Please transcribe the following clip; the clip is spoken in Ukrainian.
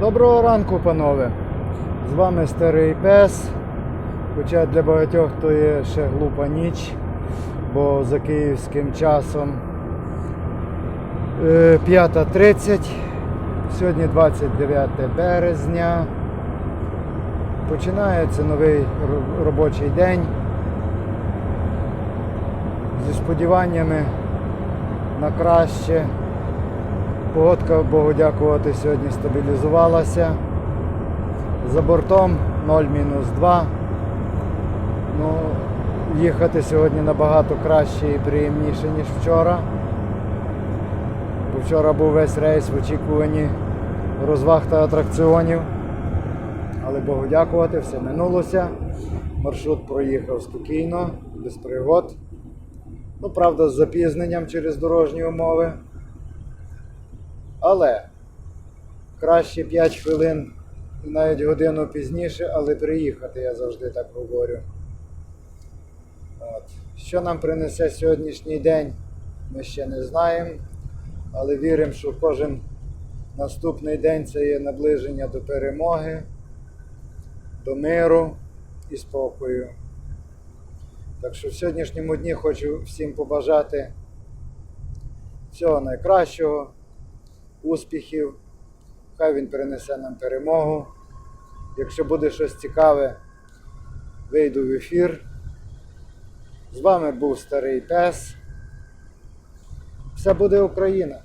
Доброго ранку, панове! З вами старий пес. Хоча для багатьох то є ще глупа ніч, бо за київським часом е, 5.30, сьогодні 29 березня. Починається новий робочий день зі сподіваннями на краще. Погодка, Богу дякувати, сьогодні стабілізувалася. За бортом 0-2. Ну, їхати сьогодні набагато краще і приємніше, ніж вчора. Бо вчора був весь рейс в очікуванні розваг та атракціонів. Але Богу дякувати, все минулося. Маршрут проїхав спокійно, без пригод. Ну, правда, з запізненням через дорожні умови. Але краще 5 хвилин, навіть годину пізніше, але приїхати, я завжди так говорю. От. Що нам принесе сьогоднішній день, ми ще не знаємо, але віримо, що кожен наступний день це є наближення до перемоги, до миру і спокою. Так що в сьогоднішньому дні хочу всім побажати всього найкращого успіхів. Хай він принесе нам перемогу. Якщо буде щось цікаве, вийду в ефір. З вами був старий пес. Все буде Україна!